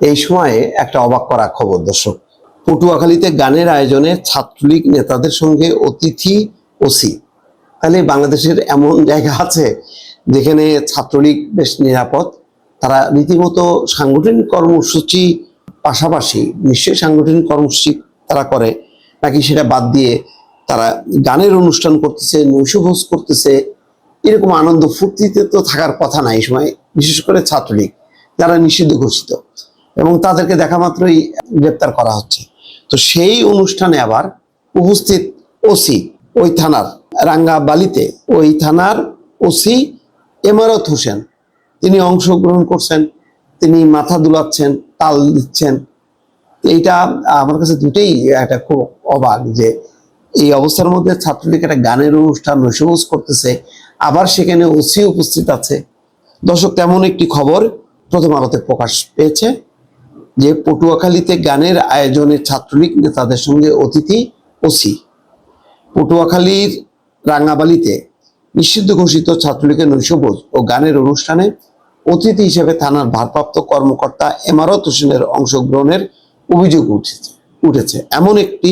এই সময়ে একটা অবাক করা খবর, দর্শক। পটুয়াখালীতে গানের আয়োজনে ছাত্রলীগ নেতাদের সঙ্গে অতিথি ওসি। তাহলে বাংলাদেশের এমন জায়গা আছে, যেখানে ছাত্রলীগ বেশ নিরাপদ। তারা রীতিমতো সাংগঠনিক কর্মসূচি পাশাপাশি নিশ্চয়ই সাংগঠনিক কর্মসূচি তারা করে, নাকি সেটা বাদ দিয়ে তারা গানের অনুষ্ঠান করতেছে নৈশভোজ করতেছে? এরকম আনন্দ ফুর্তিতে তো থাকার কথা না এই সময়, বিশেষ করে ছাত্রলীগ, যারা নিষিদ্ধ ঘোষিত। এবং তাদেরকে দেখা মাত্রই গ্রেপ্তার করা হচ্ছে। তো সেই অনুষ্ঠানে আবার উপস্থিত ওসি ওই থানার রাঙ্গাবালিতে ওই থানার ওসি এমারত হোসেন। তিনি অংশগ্রহণ করছেন, তিনি মাথা দুলাচ্ছেন, তাল দিচ্ছেন। এইটা আমার কাছে দুটেই একটা খুব অবাক যে এই অবস্থার মধ্যে ছাত্রলীগ একটা গানের অনুষ্ঠান নৈশভোজ করতেছে, আবার সেখানে ওসি উপস্থিত আছে। দর্শক, তেমন একটি খবর প্রথম আলোতে প্রকাশ পেয়েছে। যে পটুয়াখালীতে গানের আয়োজনে ছাত্রলীগ নেতাদের সঙ্গে অতিথি ওসি। পটুয়াখালীর রাঙ্গাবালিতে নিষিদ্ধ ঘোষিত ছাত্রলীগের নৈশভোজ ও গানের অনুষ্ঠানে অতিথি হিসেবে থানার ভারপ্রাপ্ত কর্মকর্তা এমারত হোসেনের অংশগ্রহণের অভিযোগ উঠেছে উঠেছে। এমন একটি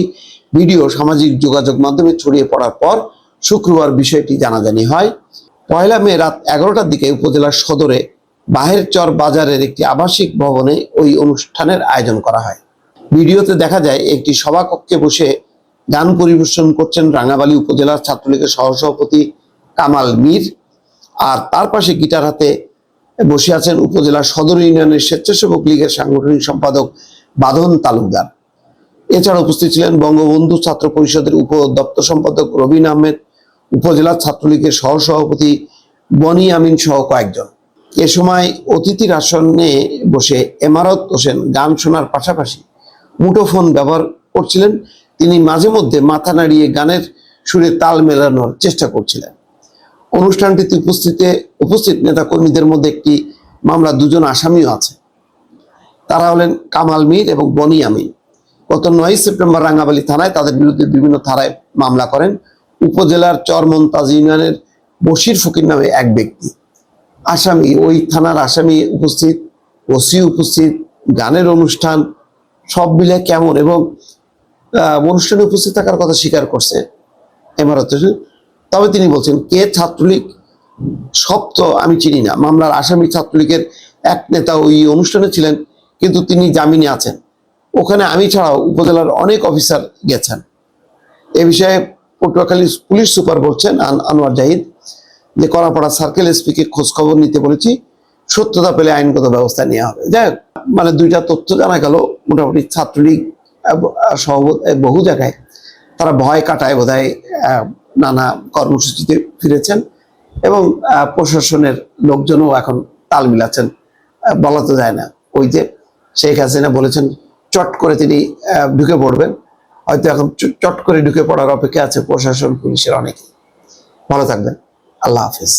ভিডিও সামাজিক যোগাযোগ মাধ্যমে ছড়িয়ে পড়ার পর শুক্রবার বিষয়টি জানাজানি হয়। পয়লা মে রাত এগারোটার দিকে উপজেলার সদরে বাহের চর বাজারের একটি আবাসিক ভবনে ওই অনুষ্ঠানের আয়োজন করা হয়। ভিডিওতে দেখা যায়, একটি সভাকক্ষে বসে গান পরিবেশন করছেন রাঙ্গাবালী উপজেলার ছাত্রলীগের সহসভাপতি কামাল মীর। আর তার পাশে গিটার হাতে বসে আছেন উপজেলা সদর ইউনিয়নের স্বেচ্ছাসেবক লীগের সাংগঠনিক সম্পাদক বাঁধন তালুকদার। এছাড়া উপস্থিত ছিলেন বঙ্গবন্ধু ছাত্র পরিষদের উপ দপ্তর সম্পাদক রবিন আহমেদ, উপজেলা ছাত্রলীগের সহসভাপতি বনি আমিন সহ কয়েকজন। এ সময় অতিথির আসনে বসে এমারত হোসেন গান শোনার পাশাপাশি মুঠোফোন ব্যবহার করছিলেন। তিনি মাঝে মধ্যে মাথা নাড়িয়ে গানের সুরে তাল মেলানোর চেষ্টা করছিলেন। অনুষ্ঠানটিতে উপস্থিতে উপস্থিত নেতাকর্মীদের মধ্যে একটি মামলা দুজন আসামিও আছে। তারা হলেন কামাল মীর এবং বনি আমিন। গত নয় সেপ্টেম্বর রাঙ্গাবালী থানায় তাদের বিরুদ্ধে বিভিন্ন থানায় মামলা করেন। উপজেলার চরমন্তাজ ইউনিয়নের বশির ফকির নামে এক ব্যক্তি। আসামি, ওই থানার আসামি উপস্থিত, ওসি উপস্থিত, গানের অনুষ্ঠান, সব মিলে কেমন এবং অনুষ্ঠানে উপস্থিত থাকার কথা স্বীকার করছে এমারত তবে তিনি বলছেন, কে ছাত্রলীগ? সব তো আমি চিনি না। মামলার আসামি ছাত্রলীগের এক নেতা ওই অনুষ্ঠানে ছিলেন, কিন্তু তিনি জামিনে আছেন। ওখানে আমি ছাড়াও উপজেলার অনেক অফিসার গেছেন। এ বিষয়ে পটুয়াখালী পুলিশ সুপার বলছেন, আন- আনোয়ার জাহিদ। যে করাপাড়া সার্কেল এসপিকে খোঁজ খবর নিতে বলেছি সত্যতা পেলে আইনগত ব্যবস্থা নেওয়া হবে। যাই মানে দুইটা তথ্য জানা গেল মোটামুটি ছাত্রলীগ সহ বহু জায়গায় তারা ভয় কাটায় আহ, নানা কর্মসূচিতে ফিরেছেন এবং প্রশাসনের লোকজনও এখন তাল মিলাচ্ছেন। বলা তো যায় না ওই যে শেখ হাসিনা বলেছেন চট করে তিনি ঢুকে পড়বেন। হয়তো এখন চট করে ঢুকে পড়ার অপেক্ষা আছে প্রশাসন পুলিশের অনেকে ভালো থাকবেন। আল্লাহ হাফিজ।